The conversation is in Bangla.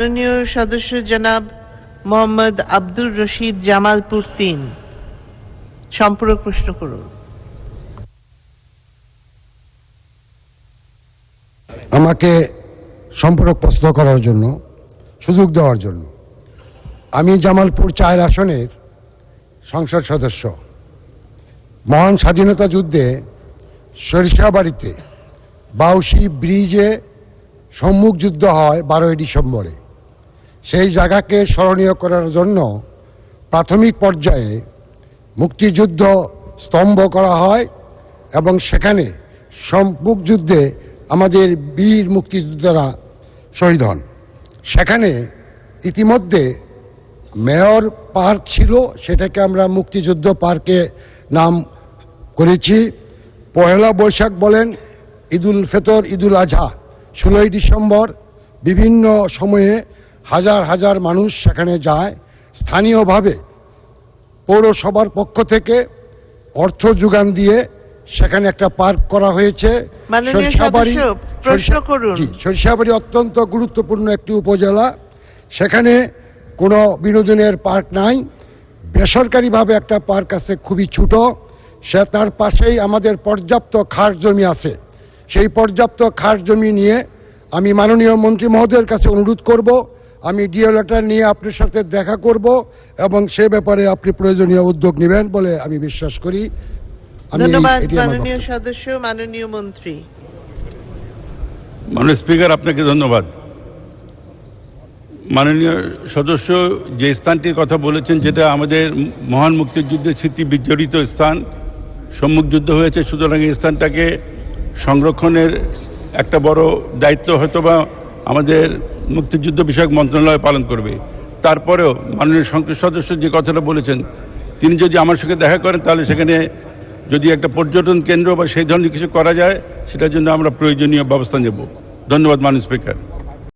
মাননীয় সদস্য জনাব মোহাম্মদ আব্দুর রশিদ জামালপুর তিন। সম্পূরক প্রশ্ন করুন। আমাকে সম্পূরক প্রশ্ন করার জন্য, সুযোগ দেওয়ার জন্য। আমি জামালপুর চায়ের আসনের সংসদ সদস্য। মহান স্বাধীনতা যুদ্ধে সরিষাবাড়িতে বাউসি ব্রিজে সম্মুখ যুদ্ধ হয় বারোই ডিসেম্বরে। সেই জায়গাকে স্মরণীয় করার জন্য প্রাথমিক পর্যায়ে মুক্তিযুদ্ধ স্তম্ভ করা হয় এবং সেখানে সম্মুখ যুদ্ধে আমাদের বীর মুক্তিযোদ্ধারা শহীদ হন। সেখানে ইতিমধ্যে মেয়র পার্ক ছিল, সেটাকে আমরা মুক্তিযুদ্ধ পার্কে নাম করেছি। পহেলা বৈশাখ বলেন ঈদুল ফেতর, ঈদুল আজহা ষোলোই ডিসেম্বর, বিভিন্ন সময়ে হাজার হাজার মানুষ সেখানে যায় স্থানীয়ভাবে পৌরসভার পক্ষ থেকে অর্থ যোগান দিয়ে সেখানে একটা পার্ক করা হয়েছে। সরিষাবাড়ি- সরিষাবাড়ি অত্যন্ত গুরুত্বপূর্ণ একটি উপজেলা। সেখানে কোনো বিনোদনের পার্ক নাই। বেসরকারিভাবে একটা পার্ক আছে খুবই ছোট। সে তার পাশেই আমাদের পর্যাপ্ত খাস জমি আছে। সেই পর্যাপ্ত খাস জমি নিয়ে আমি মাননীয় মন্ত্রী মহোদয়ের কাছে অনুরোধ করব। আমি ডিও লেটার নিয়ে আপনার সাথে দেখা করব এবং সে ব্যাপারে আপনি প্রয়োজনীয় উদ্যোগ নেবেন বলে আমি বিশ্বাস করি। ধন্যবাদ মাননীয় সদস্য মাননীয় মন্ত্রী। মাননীয় স্পিকার আপনাকে ধন্যবাদ। মাননীয় সদস্য যে স্থানটির কথা বলেছেন যেটা আমাদের মহান মুক্তিযুদ্ধের স্মৃতি বিজড়িত স্থান সম্মুখ যুদ্ধ হয়েছে সুতরাং এই স্থানটাকে সংরক্ষণের একটা বড় দায়িত্ব হয়তো বা আমাদের মুক্তিযুদ্ধ বিষয়ক মন্ত্রণালয় পালন করবে। তারপরেও মাননীয় সংসদ সদস্য যে কথাটা বলেছেন, তিনি যদি আমার সঙ্গে দেখা করেন, তাহলে সেখানে যদি একটা পর্যটন কেন্দ্র বা সেই ধরনের কিছু করা যায়, সেটার জন্য আমরা প্রয়োজনীয় ব্যবস্থা নেব। ধন্যবাদ, মাননীয় স্পিকার।